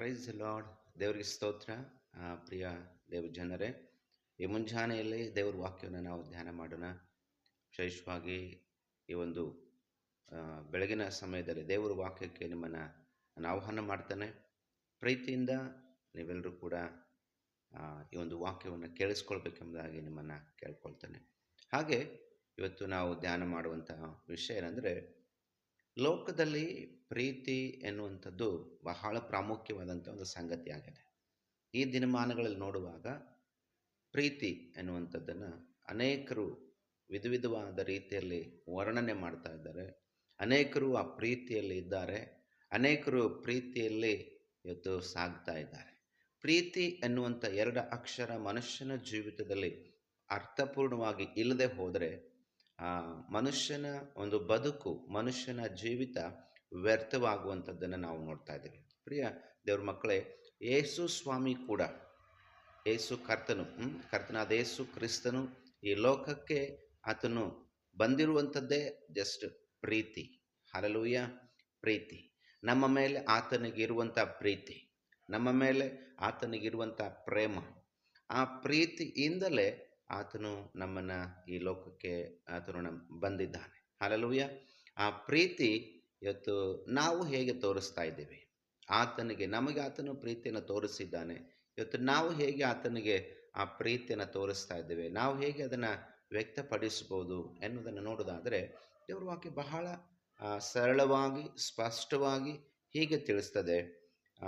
Price lord ದೇವರಿಗೆ ಸ್ತೋತ್ರ. ಪ್ರಿಯ ದೇವ ಜನರೇ ಈ ಮುಂಜಾನೆಯಲ್ಲಿ ದೇವರ ವಾಕ್ಯವನ್ನು ನಾವು ಧ್ಯಾನ ಮಾಡೋಣ. ವಿಶೇಷವಾಗಿ ಈ ಒಂದು ಬೆಳಗಿನ ಸಮಯದಲ್ಲಿ ದೇವರ ವಾಕ್ಯಕ್ಕೆ ನಿಮ್ಮನ್ನು ನಾನು ಆಹ್ವಾನ ಮಾಡ್ತಾನೆ. ಪ್ರೀತಿಯಿಂದ ನೀವೆಲ್ಲರೂ ಕೂಡ ಈ ಒಂದು ವಾಕ್ಯವನ್ನು ಕೇಳಿಸ್ಕೊಳ್ಬೇಕೆಂಬುದಾಗಿ ನಿಮ್ಮನ್ನು ಕೇಳ್ಕೊಳ್ತೇನೆ. ಹಾಗೆ, ಇವತ್ತು ನಾವು ಧ್ಯಾನ ಮಾಡುವಂತಹ ವಿಷಯ ಏನಂದರೆ ಲೋಕದಲ್ಲಿ ಪ್ರೀತಿ ಎನ್ನುವಂಥದ್ದು ಬಹಳ ಪ್ರಾಮುಖ್ಯವಾದಂಥ ಒಂದು ಸಂಗತಿಯಾಗಿದೆ ಈ ದಿನಮಾನಗಳಲ್ಲಿ ನೋಡುವಾಗ ಪ್ರೀತಿ ಎನ್ನುವಂಥದ್ದನ್ನು ಅನೇಕರು ವಿಧ ವಿಧವಾದ ರೀತಿಯಲ್ಲಿ ವರ್ಣನೆ ಮಾಡ್ತಾ ಇದ್ದಾರೆ. ಅನೇಕರು ಆ ಪ್ರೀತಿಯಲ್ಲಿ ಇದ್ದಾರೆ. ಅನೇಕರು ಪ್ರೀತಿಯಲ್ಲಿ ಇವತ್ತು ಸಾಗ್ತಾ ಇದ್ದಾರೆ. ಪ್ರೀತಿ ಎನ್ನುವಂಥ ಎರಡು ಅಕ್ಷರ ಮನುಷ್ಯನ ಜೀವಿತದಲ್ಲಿ ಅರ್ಥಪೂರ್ಣವಾಗಿ ಇಲ್ಲದೆ ಹೋದರೆ ಮನುಷ್ಯನ ಒಂದು ಬದುಕು, ಮನುಷ್ಯನ ಜೀವಿತ ವ್ಯರ್ಥವಾಗುವಂಥದ್ದನ್ನು ನಾವು ನೋಡ್ತಾ ಇದ್ದೀವಿ. ಪ್ರಿಯ ದೇವ್ರ ಮಕ್ಕಳೇ, ಏಸು ಸ್ವಾಮಿ ಕೂಡ, ಏಸು ಕರ್ತನು? ಕರ್ತನಾದ ಏಸು ಕ್ರಿಸ್ತನು ಈ ಲೋಕಕ್ಕೆ ಆತನು ಬಂದಿರುವಂಥದ್ದೇ ಜಸ್ಟ್ ಪ್ರೀತಿ. ಹರಲೂಯ ಪ್ರೀತಿ. ನಮ್ಮ ಮೇಲೆ ಆತನಿಗಿರುವಂಥ ಪ್ರೀತಿ, ನಮ್ಮ ಮೇಲೆ ಆತನಿಗಿರುವಂಥ ಪ್ರೇಮ, ಆ ಪ್ರೀತಿಯಿಂದಲೇ ಆತನು ನಮ್ಮನ್ನು ಈ ಲೋಕಕ್ಕೆ, ಆತನು ನಮ್, ಬಂದಿದ್ದಾನೆ. ಹಲಲುಯ್ಯ ಆ ಪ್ರೀತಿ ಇವತ್ತು ನಾವು ಹೇಗೆ ತೋರಿಸ್ತಾ ಇದ್ದೀವಿ? ಆತನಿಗೆ, ನಮಗೆ ಆತನು ಪ್ರೀತಿಯನ್ನು ತೋರಿಸಿದ್ದಾನೆ. ಇವತ್ತು ನಾವು ಹೇಗೆ ಆತನಿಗೆ ಆ ಪ್ರೀತಿಯನ್ನು ತೋರಿಸ್ತಾ ಇದ್ದೇವೆ? ನಾವು ಹೇಗೆ ಅದನ್ನು ವ್ಯಕ್ತಪಡಿಸ್ಬೋದು ಎನ್ನುವುದನ್ನು ನೋಡೋದಾದರೆ, ದೇವ್ರ ವಾಕ್ಯ ಬಹಳ ಸರಳವಾಗಿ, ಸ್ಪಷ್ಟವಾಗಿ ಹೀಗೆ ತಿಳಿಸ್ತದೆ.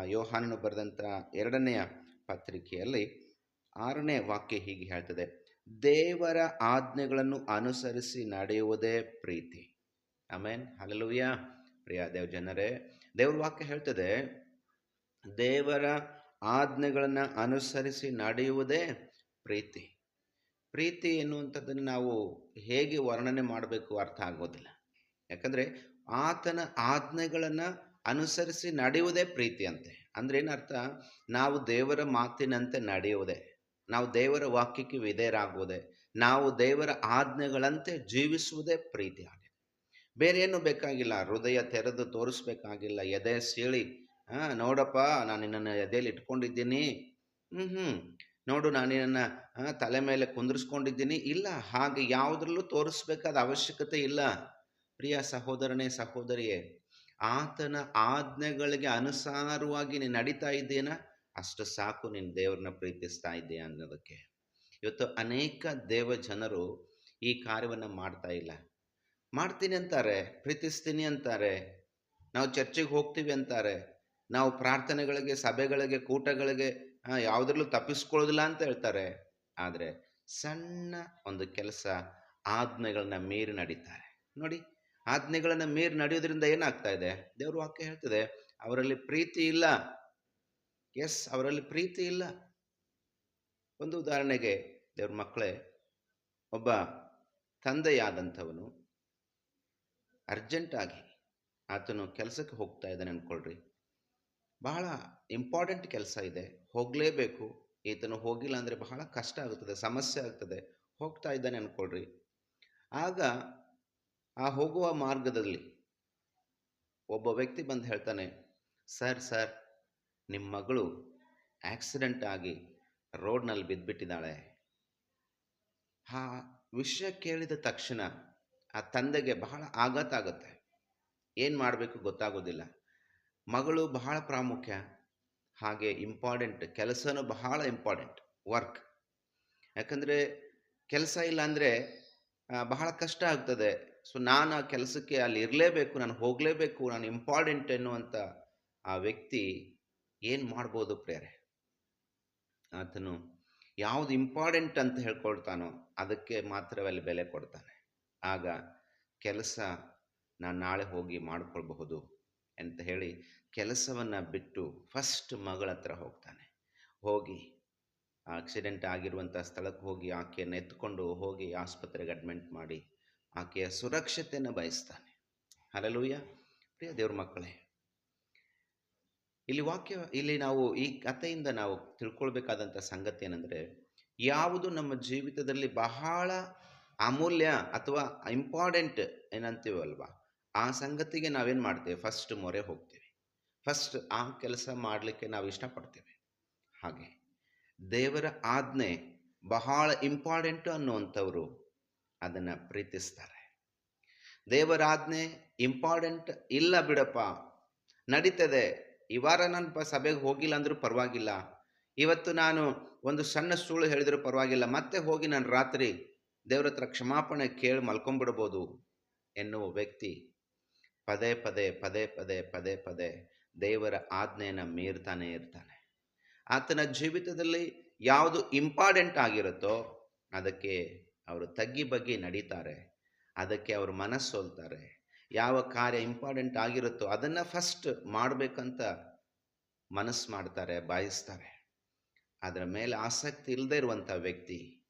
ಯೋಹಾನನು ಬರೆದಂಥ ಎರಡನೆಯ ಪತ್ರಿಕೆಯಲ್ಲಿ ಆರನೇ ವಾಕ್ಯ ಹೀಗೆ ಹೇಳ್ತದೆ. ದೇವರ ಆಜ್ಞೆಗಳನ್ನು ಅನುಸರಿಸಿ ನಡೆಯುವುದೇ ಪ್ರೀತಿ. ಆಮೇನ್. ಹಲಲುಯ್ಯ ಪ್ರಿಯ ದೇವ್ ಜನರೇ, ದೇವ್ರ ವಾಕ್ಯ ಹೇಳ್ತದೆ, ದೇವರ ಆಜ್ಞೆಗಳನ್ನು ಅನುಸರಿಸಿ ನಡೆಯುವುದೇ ಪ್ರೀತಿ. ಪ್ರೀತಿ ಎನ್ನುವಂಥದ್ದನ್ನು ನಾವು ಹೇಗೆ ವರ್ಣನೆ ಮಾಡಬೇಕು ಅರ್ಥ ಆಗೋದಿಲ್ಲ. ಯಾಕಂದರೆ ಆತನ ಆಜ್ಞೆಗಳನ್ನು ಅನುಸರಿಸಿ ನಡೆಯುವುದೇ ಪ್ರೀತಿ ಅಂತೆ. ಅಂದ್ರೆ ಏನರ್ಥ ನಾವು ದೇವರ ಮಾತಿನಂತೆ ನಡೆಯುವುದೇ. ನಾವು ದೇವರ ವಾಕ್ಯಕ್ಕೆ ವಿಧೇಯರಾಗುವುದೇ, ನಾವು ದೇವರ ಆಜ್ಞೆಗಳಂತೆ ಜೀವಿಸುವುದೇ ಪ್ರೀತಿ ಆಗಿದೆ ಬೇರೆ ಏನು ಬೇಕಾಗಿಲ್ಲ, ಹೃದಯ ತೆರೆದು ತೋರಿಸ್ಬೇಕಾಗಿಲ್ಲ, ಎದೆ ಸೀಳಿ ಹಾಂ ನೋಡಪ್ಪ, ನಾನು ನಿನ್ನನ್ನು ಎದೆಯಲ್ಲಿ ಇಟ್ಕೊಂಡಿದ್ದೀನಿ ಹ್ಞೂ ಹ್ಞೂ ನೋಡು, ನಾನು ನಿನ್ನನ್ನು ತಲೆ ಮೇಲೆ ಕುಂದಿರಿಸ್ಕೊಂಡಿದ್ದೀನಿ, ಇಲ್ಲ, ಹಾಗೆ ಯಾವುದ್ರಲ್ಲೂ ತೋರಿಸ್ಬೇಕಾದ ಅವಶ್ಯಕತೆ ಇಲ್ಲ. ಪ್ರಿಯ ಸಹೋದರನೇ, ಸಹೋದರಿಯೇ, ಆತನ ಆಜ್ಞೆಗಳಿಗೆ ಅನುಸಾರವಾಗಿ ನೀನು ನಡೀತಾ ಇದ್ದೀನ ಅಷ್ಟು ಸಾಕು ನೀನು ದೇವ್ರನ್ನ ಪ್ರೀತಿಸ್ತಾ ಇದ್ದೀಯ ಅನ್ನೋದಕ್ಕೆ. ಇವತ್ತು ಅನೇಕ ದೇವ ಜನರು ಈ ಕಾರ್ಯವನ್ನು ಮಾಡ್ತಾ ಇಲ್ಲ. ಮಾಡ್ತೀನಿ ಅಂತಾರೆ, ಪ್ರೀತಿಸ್ತೀನಿ ಅಂತಾರೆ, ನಾವು ಚರ್ಚಿಗೆ ಹೋಗ್ತೀವಿ ಅಂತಾರೆ, ನಾವು ಪ್ರಾರ್ಥನೆಗಳಿಗೆ, ಸಭೆಗಳಿಗೆ, ಕೂಟಗಳಿಗೆ ಯಾವುದ್ರಲ್ಲೂ ತಪ್ಪಿಸ್ಕೊಳ್ಳೋದಿಲ್ಲ ಅಂತ ಹೇಳ್ತಾರೆ. ಆದರೆ ಸಣ್ಣ ಒಂದು ಕೆಲಸ ಆಜ್ಞೆಗಳನ್ನ ಮೀರಿ ನಡೀತಾರೆ. ನೋಡಿ, ಆಜ್ಞೆಗಳನ್ನು ಮೀರಿ ನಡೆಯೋದ್ರಿಂದ ಏನಾಗ್ತಾ ಇದೆ? ದೇವ್ರ ವಾಕ್ಯ ಹೇಳ್ತದೆ, ಅವರಲ್ಲಿ ಪ್ರೀತಿ ಇಲ್ಲ. ಎಸ್ ಅವರಲ್ಲಿ ಪ್ರೀತಿ ಇಲ್ಲ. ಒಂದು ಉದಾಹರಣೆಗೆ ದೇವ್ರ ಮಕ್ಕಳೇ, ಒಬ್ಬ ತಂದೆಯಾದಂಥವನು ಅರ್ಜೆಂಟಾಗಿ ಆತನು ಕೆಲಸಕ್ಕೆ ಹೋಗ್ತಾ ಇದ್ದಾನೆ ಅಂದ್ಕೊಳ್ರಿ ಬಹಳ ಇಂಪಾರ್ಟೆಂಟ್ ಕೆಲಸ ಇದೆ. ಹೋಗಲೇಬೇಕು. ಈತನು ಹೋಗಿಲ್ಲ ಅಂದರೆ ಬಹಳ ಕಷ್ಟ ಆಗುತ್ತದೆ, ಸಮಸ್ಯೆ ಆಗ್ತದೆ. ಹೋಗ್ತಾ ಇದ್ದಾನೆ ಅಂದ್ಕೊಳ್ರಿ ಆಗ ಆ ಹೋಗುವ ಮಾರ್ಗದಲ್ಲಿ ಒಬ್ಬ ವ್ಯಕ್ತಿ ಬಂದು ಹೇಳ್ತಾನೆ, ಸರ್ ಸರ್ ನಿಮ್ಮ ಮಗಳು ಆಕ್ಸಿಡೆಂಟ್ ಆಗಿ ರೋಡ್ನಲ್ಲಿ ಬಿದ್ದುಬಿಟ್ಟಿದ್ದಾಳೆ ಆ ವಿಷಯ ಕೇಳಿದ ತಕ್ಷಣ ಆ ತಂದೆಗೆ ಬಹಳ ಆಘಾತ ಆಗುತ್ತೆ. ಏನು ಮಾಡಬೇಕು ಗೊತ್ತಾಗೋದಿಲ್ಲ. ಮಗಳು ಬಹಳ ಪ್ರಾಮುಖ್ಯ. ಹಾಗೆ ಇಂಪಾರ್ಟೆಂಟ್ ಕೆಲಸನೂ ಬಹಳ ಇಂಪಾರ್ಟೆಂಟ್ ವರ್ಕ್ ಯಾಕಂದರೆ ಕೆಲಸ ಇಲ್ಲ ಅಂದರೆ ಬಹಳ ಕಷ್ಟ ಆಗ್ತದೆ. ಸೊ ನಾನು ಆ ಕೆಲಸಕ್ಕೆ ಅಲ್ಲಿ ಇರಲೇಬೇಕು, ನಾನು ಹೋಗಲೇಬೇಕು, ನಾನು ಇಂಪಾರ್ಟೆಂಟ್ ಎನ್ನುವಂಥ ಆ ವ್ಯಕ್ತಿ ಏನು ಮಾಡ್ಬೋದು ಪ್ರೇರೆ ಆತನು ಯಾವುದು ಇಂಪಾರ್ಟೆಂಟ್ ಅಂತ ಹೇಳ್ಕೊಳ್ತಾನೋ ಅದಕ್ಕೆ ಮಾತ್ರವಲ್ಲಿ ಬೆಲೆ ಕೊಡ್ತಾನೆ. ಆಗ ಕೆಲಸ ನಾನು ನಾಳೆ ಹೋಗಿ ಮಾಡಿಕೊಳ್ಬಹುದು ಅಂತ ಹೇಳಿ ಕೆಲಸವನ್ನು ಬಿಟ್ಟು ಫಸ್ಟ್ ಮಗಳ ಹತ್ರ ಹೋಗ್ತಾನೆ. ಹೋಗಿ ಆಕ್ಸಿಡೆಂಟ್ ಆಗಿರುವಂಥ ಸ್ಥಳಕ್ಕೆ ಹೋಗಿ ಆಕೆಯನ್ನು ಎತ್ಕೊಂಡು ಹೋಗಿ ಆಸ್ಪತ್ರೆಗೆ ಅಡ್ಮಿಂಟ್ ಮಾಡಿ ಆಕೆಯ ಸುರಕ್ಷತೆಯನ್ನು ಬಯಸ್ತಾನೆ. ಹಲಲೂಯ ಪ್ರಿಯ ದೇವ್ರ ಮಕ್ಕಳೇ ಇಲ್ಲಿ ವಾಕ್ಯ ಇಲ್ಲಿ ನಾವು ಈ ಕಥೆಯಿಂದ ನಾವು ತಿಳ್ಕೊಳ್ಬೇಕಾದಂಥ ಸಂಗತಿ ಏನಂದರೆ ಯಾವುದು ನಮ್ಮ ಜೀವಿತದಲ್ಲಿ ಬಹಳ ಅಮೂಲ್ಯ ಅಥವಾ ಇಂಪಾರ್ಟೆಂಟ್ ಏನಂತೀವಲ್ವ? ಆ ಸಂಗತಿಗೆ ನಾವೇನು ಮಾಡ್ತೇವೆ? ಫಸ್ಟ್ ಮೊರೆ ಹೋಗ್ತೀವಿ. ಫಸ್ಟ್ ಆ ಕೆಲಸ ಮಾಡಲಿಕ್ಕೆ ನಾವು ಇಷ್ಟಪಡ್ತೇವೆ. ಹಾಗೆ. ದೇವರ ಆಜ್ಞೆ ಬಹಳ ಇಂಪಾರ್ಟೆಂಟು ಅನ್ನುವಂಥವರು ಅದನ್ನು ಪ್ರೀತಿಸ್ತಾರೆ. ದೇವರ ಆಜ್ಞೆ ಇಂಪಾರ್ಟೆಂಟ್ ಇಲ್ಲ ಬಿಡಪ್ಪ ನಡೀತದೆ ಈ ವಾರ ನಾನು ಪ ಸಭೆಗೆ ಹೋಗಿಲ್ಲ ಅಂದರೂ ಪರವಾಗಿಲ್ಲ. ಇವತ್ತು ನಾನು ಒಂದು ಸಣ್ಣ ಸುಳ್ಳು ಹೇಳಿದರೂ ಪರವಾಗಿಲ್ಲ. ಮತ್ತೆ ಹೋಗಿ ನಾನು ರಾತ್ರಿ ದೇವ್ರ ಹತ್ರ ಕ್ಷಮಾಪಣೆ ಕೇಳಿ ಮಲ್ಕೊಂಡ್ಬಿಡ್ಬೋದು ಎನ್ನುವ ವ್ಯಕ್ತಿ. ಪದೇ ಪದೇ ಪದೇ ಪದೇ ಪದೇ ಪದೇ ದೇವರ ಆಜ್ಞೆಯನ್ನು ಮೀರ್ತಾನೆ ಇರ್ತಾನೆ. ಆತನ ಜೀವಿತದಲ್ಲಿ ಯಾವುದು ಇಂಪಾರ್ಟೆಂಟ್ ಆಗಿರುತ್ತೋ ಅದಕ್ಕೆ ಅವರು ತಗ್ಗಿ ಬಗ್ಗಿ ನಡೀತಾರೆ. ಅದಕ್ಕೆ ಅವರು ಮನಸ್ಸೋಲ್ತಾರೆ. ಯಾವ ಕಾರ್ಯ ಇಂಪಾರ್ಟೆಂಟ್ ಆಗಿರುತ್ತೋ ಅದನ್ನು ಫಸ್ಟ್ ಮಾಡಬೇಕಂತ ಮನಸ್ಸು ಮಾಡ್ತಾರೆ, ಬಾಯಿಸ್ತಾರೆ. ಅದರ ಮೇಲೆ ಆಸಕ್ತಿ ಇಲ್ಲದೆ ಇರುವಂಥ ವ್ಯಕ್ತಿ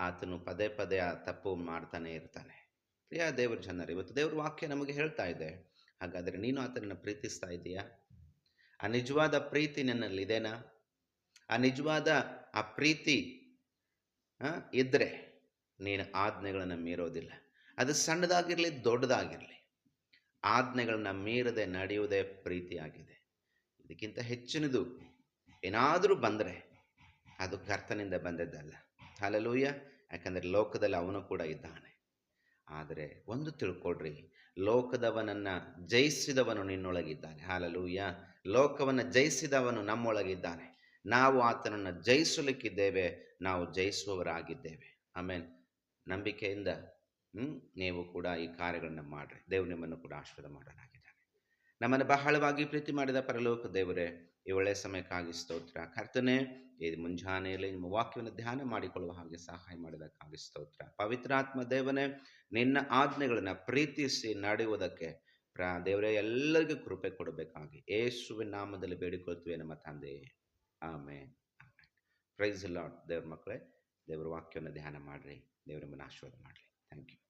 ಆತನು ಪದೇ ಪದೇ ಆ ತಪ್ಪು ಮಾಡ್ತಾನೆ ಇರ್ತಾನೆ. ಪ್ರಿಯ ದೇವರ ಜನರು, ಇವತ್ತು ದೇವ್ರ ವಾಕ್ಯ ನಮಗೆ ಹೇಳ್ತಾ ಇದೆ. ಹಾಗಾದರೆ ನೀನು ಆತನನ್ನು ಪ್ರೀತಿಸ್ತಾ ಇದೆಯಾ? ಆ ನಿಜವಾದ ಪ್ರೀತಿ ನನ್ನಲ್ಲಿದೆನಾ ಆ ನಿಜವಾದ ಆ ಪ್ರೀತಿ ಇದ್ದರೆ ನೀನು ಆಜ್ಞೆಗಳನ್ನು ಮೀರೋದಿಲ್ಲ. ಅದು ಸಣ್ಣದಾಗಿರಲಿ ದೊಡ್ಡದಾಗಿರಲಿ. ಆಜ್ಞೆಗಳನ್ನ ಮೀರದೆ ನಡೆಯುವುದೇ ಪ್ರೀತಿಯಾಗಿದೆ. ಇದಕ್ಕಿಂತ ಹೆಚ್ಚಿನದು ಏನಾದರೂ ಬಂದರೆ ಅದು ಕರ್ತನಿಂದ ಬಂದದ್ದಲ್ಲ. ಹಲಲೂಯ ಯಾಕಂದರೆ ಲೋಕದಲ್ಲಿ ಅವನು ಕೂಡ ಇದ್ದಾನೆ. ಆದರೆ ಒಂದು ತಿಳ್ಕೊಳ್ರಿ, ಲೋಕದವನನ್ನು ಜಯಿಸಿದವನು ನಿನ್ನೊಳಗಿದ್ದಾನೆ. ಹಾಲಲೂಯ ಲೋಕವನ್ನು ಜಯಿಸಿದವನು ನಮ್ಮೊಳಗಿದ್ದಾನೆ. ನಾವು ಆತನನ್ನು ಜಯಿಸಲಿಕ್ಕಿದ್ದೇವೆ, ನಾವು ಜಯಿಸುವವರಾಗಿದ್ದೇವೆ. ಆಮೇಲೆ ನಂಬಿಕೆಯಿಂದ ನೀವು ಕೂಡ ಈ ಕಾರ್ಯಗಳನ್ನು ಮಾಡಿರಿ. ದೇವರು ನಿಮ್ಮನ್ನು ಕೂಡ ಆಶೀರ್ವಾದ ಮಾಡೋನಾಗಿದ್ದಾನೆ ನಮ್ಮನ್ನು ಬಹಳವಾಗಿ ಪ್ರೀತಿ ಮಾಡಿದ ಪರಲೋಕ ದೇವರೇ, ಈ ಒಳ್ಳೆಯ ಸಮಯಕ್ಕಾಗಿ ಸ್ತೋತ್ರ. ಕರ್ತನೆ, ಈ ಮುಂಜಾನೆಯಲ್ಲಿ ನಿಮ್ಮ ವಾಕ್ಯವನ್ನು ಧ್ಯಾನ ಮಾಡಿಕೊಳ್ಳುವ ಹಾಗೆ ಸಹಾಯ ಮಾಡಿದಕ್ಕಾಗಿ ಸ್ತೋತ್ರ. ಪವಿತ್ರಾತ್ಮ ದೇವನೇ, ನಿನ್ನ ಆಜ್ಞೆಗಳನ್ನು ಪ್ರೀತಿಸಿ ನಡೆಯುವುದಕ್ಕೆ ಪ್ರ, ದೇವರೇ, ಎಲ್ಲರಿಗೂ ಕೃಪೆ ಕೊಡಬೇಕಾಗಿ. ಯೇಸುವಿನ ನಾಮದಲ್ಲಿ ಬೇಡಿಕೊಳ್ತೀವಿ ನಮ್ಮ ತಂದೆ. ಆಮೇಲೆ ಪ್ರೈಸ್ ಲಾಟ್ ದೇವ್ರ ಮಕ್ಕಳೇ, ದೇವರ ವಾಕ್ಯವನ್ನು ಧ್ಯಾನ ಮಾಡಿರಿ. ದೇವರ ಆಶೀರ್ವಾದ ಮಾಡಲಿ. Thank you